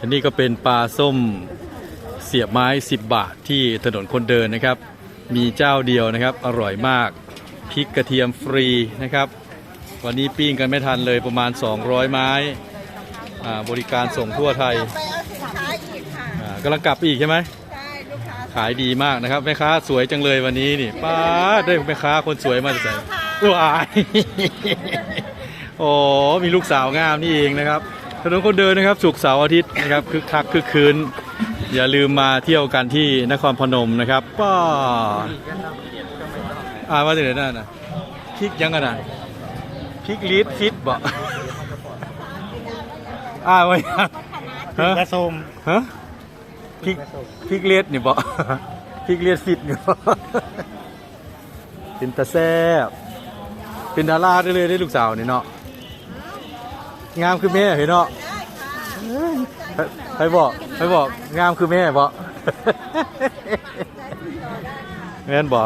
อันนี้ก็เป็นปลาส้มเสียบไม้ 10 บาทที่ถนนคนเดินนะครับ มีเจ้าเดียวนะครับ อร่อยมากพริกกระเทียมฟรีนะครับ วันนี้ปิ้งกันไม่ทันเลยประมาณ 200 ไม้อ่าบริการส่งทั่วไทยไปเอาสินค้าอีกค่ะอ่ากำลังกลับอีกใช่ไหมใช่ลูกค้าขายดีมากนะครับแม่ค้าสวยจังเลยวันนี้นี่ป้าดได้แม่ค้าคนสวยมาจากไหนว้ายโอ้มีลูกสาวงามนี่เองนะครับ ถนนคนเดินนะครับสุกร์เสาร์อาทิตย์นะครับคึกคักคึกคืนอย่าลืมมาเที่ยวกันที่นครพนมนะครับป้าอ่าว่าจะไหนนั่นนะพริกยังกันนะพริกลีดฟิตบ่อ่าไว้ยังฮะกระส้มฮะพริกพริกเลียดนี่บ่พริกเลียดฟิตนี่บ่เป็นตาแซ่บเป็นดาราได้เลยได้ลูกสาวนี่เนาะ งามคือแม่เห็นเนาะใครบอกใครบอกงามคือแม่บ่แม่นบ่